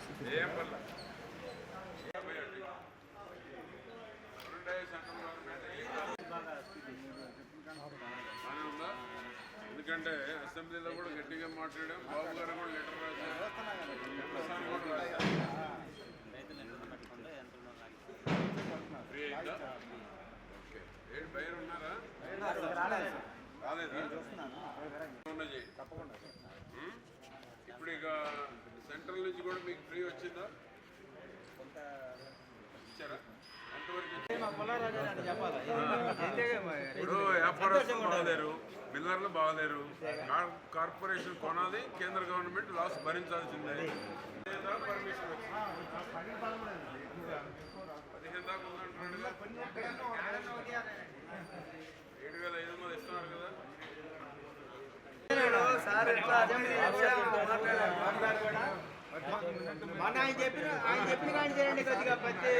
పర్లే. ఎందుకంటే అసెంబ్లీలో కూడా గట్టిగా మాట్లాడాం బాబు గారు కూడా లెటర్ రాశారు ప్రసాద్ కూడా రాశారు ఫ్రీ అయిందా ఓకే ఏడు బయట ఉన్నారా రాలేదా తప్పకుండా చేయి ఉం? ఇప్పుడు ఇక నుంచి కూడా మీకు ఫ్రీ వచ్చిందా? ఇచ్చారా? ఇప్పుడు వ్యాపారస్తులు బాగలేరు మిల్లర్లు బాగలేరు కార్- కార్పొరేషన్ కొనాలి కేంద్ర గవర్నమెంట్ లాస్ భరించాల్సిందే. పర్మిషన్ పదిహేను దాకా ఏడు వేల ఐదు వందలు ఇస్తున్నారు కదా. మన ఆయన చెప్పిన ఆయన చెప్పిన కానీ చేయండి కొద్దిగా పచ్చి.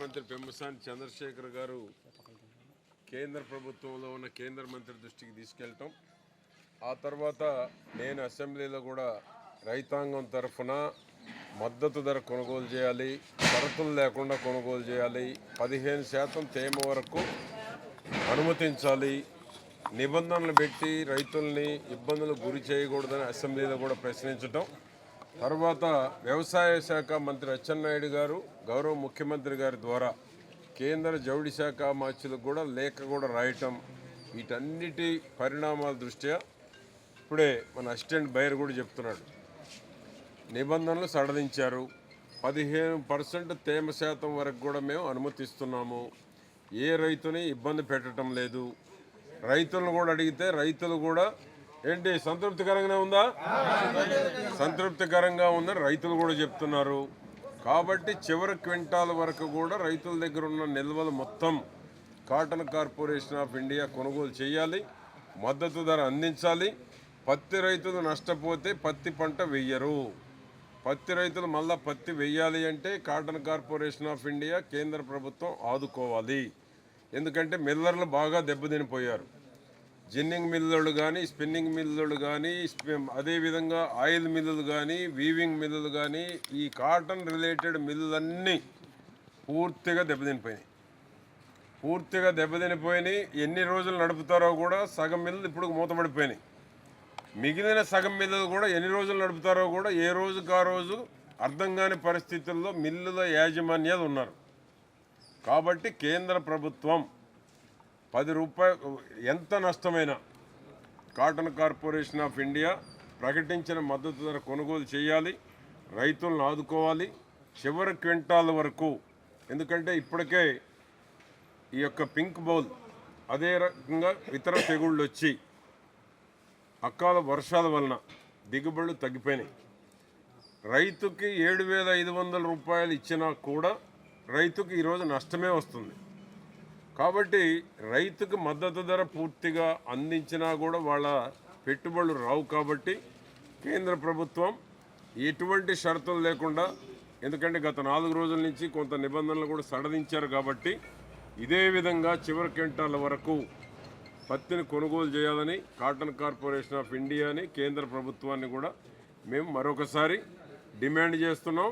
మంత్రి పెమ్మసాని చంద్రశేఖర్ గారు కేంద్ర ప్రభుత్వంలో ఉన్న కేంద్ర మంత్రి దృష్టికి తీసుకెళ్ళటం ఆ తర్వాత నేను అసెంబ్లీలో కూడా రైతాంగం తరఫున మద్దతు ధర కొనుగోలు చేయాలి షరతులు లేకుండా కొనుగోలు చేయాలి పదిహేను శాతం తేమ వరకు అనుమతించాలి నిబంధనలు పెట్టి రైతుల్ని ఇబ్బందులకు గురి చేయకూడదని అసెంబ్లీలో కూడా ప్రశ్నించటం. తర్వాత వ్యవసాయ శాఖ మంత్రి అచ్చెన్నాయుడు గారు గౌరవ ముఖ్యమంత్రి గారి ద్వారా కేంద్ర జౌళి శాఖ మార్చులకు కూడా లేఖ కూడా రాయటం వీటన్నిటి పరిణామాల దృష్ట్యా ఇప్పుడే మన అసిస్టెంట్ బయర్ కూడా చెప్తున్నాడు. నిబంధనలు సడలించారు. పదిహేను పర్సెంట్ తేమ శాతం వరకు కూడా మేము అనుమతిస్తున్నాము. ఏ రైతుని ఇబ్బంది పెట్టడం లేదు. రైతులను కూడా అడిగితే రైతులు కూడా ఏంటి సంతృప్తికరంగానే ఉందా? సంతృప్తికరంగా ఉందని రైతులు కూడా చెప్తున్నారు. కాబట్టి చివరి క్వింటాల్ వరకు కూడా రైతుల దగ్గర ఉన్న నిల్వలు మొత్తం కాటన్ కార్పొరేషన్ ఆఫ్ ఇండియా కొనుగోలు చేయాలి మద్దతు ధర అందించాలి. పత్తి రైతులు నష్టపోతే పత్తి పంట వెయ్యరు. పత్తి రైతులు మళ్ళా పత్తి వెయ్యాలి అంటే కాటన్ కార్పొరేషన్ ఆఫ్ ఇండియా కేంద్ర ప్రభుత్వం ఆదుకోవాలి. ఎందుకంటే మిల్లర్లు బాగా దెబ్బతినిపోయారు. జిన్నింగ్ మిల్లులు కానీ స్పిన్నింగ్ మిల్లులు కానీ అదేవిధంగా ఆయిల్ మిల్లులు కానీ వీవింగ్ మిల్లులు కానీ ఈ కాటన్ రిలేటెడ్ మిల్లులన్నీ పూర్తిగా దెబ్బతినిపోయినాయి. పూర్తిగా దెబ్బతినిపోయినాయి. ఎన్ని రోజులు నడుపుతారో కూడా సగం మిల్లులు ఇప్పుడు మూతపడిపోయినాయి. మిగిలిన సగం మిల్లులు కూడా ఎన్ని రోజులు నడుపుతారో కూడా ఏ రోజుకు ఆ రోజు అర్థం కాని పరిస్థితుల్లో మిల్లుల యాజమాన్యాలు ఉన్నారు. కాబట్టి కేంద్ర ప్రభుత్వం పది రూపాయలు ఎంత నష్టమైనా కాటన్ కార్పొరేషన్ ఆఫ్ ఇండియా ప్రకటించిన మద్దతు ధర కొనుగోలు చేయాలి రైతులను ఆదుకోవాలి చివరి క్వింటాల్ వరకు. ఎందుకంటే ఇప్పటికే ఈ యొక్క పింక్ బౌల్ అదే రకంగా ఇతర తెగుళ్ళు వచ్చి అకాల వర్షాల వలన దిగుబడులు తగ్గిపోయినాయి. రైతుకి ఏడు వేల ఐదు వందల రూపాయలు ఇచ్చినా కూడా రైతుకి ఈరోజు నష్టమే వస్తుంది. కాబట్టి రైతుకు మద్దతు ధర పూర్తిగా అందించినా కూడా వాళ్ళ పెట్టుబడులు రావు కాబట్టి కేంద్ర ప్రభుత్వం ఎటువంటి షరతులు లేకుండా ఎందుకంటే గత నాలుగు రోజుల నుంచి కొంత నిబంధనలు కూడా సడలించారు కాబట్టి ఇదే విధంగా చివరి క్వింటాల వరకు పత్తిని కొనుగోలు చేయాలని కాటన్ కార్పొరేషన్ ఆఫ్ ఇండియాని కేంద్ర ప్రభుత్వాన్ని కూడా మేము మరొకసారి డిమాండ్ చేస్తున్నాం.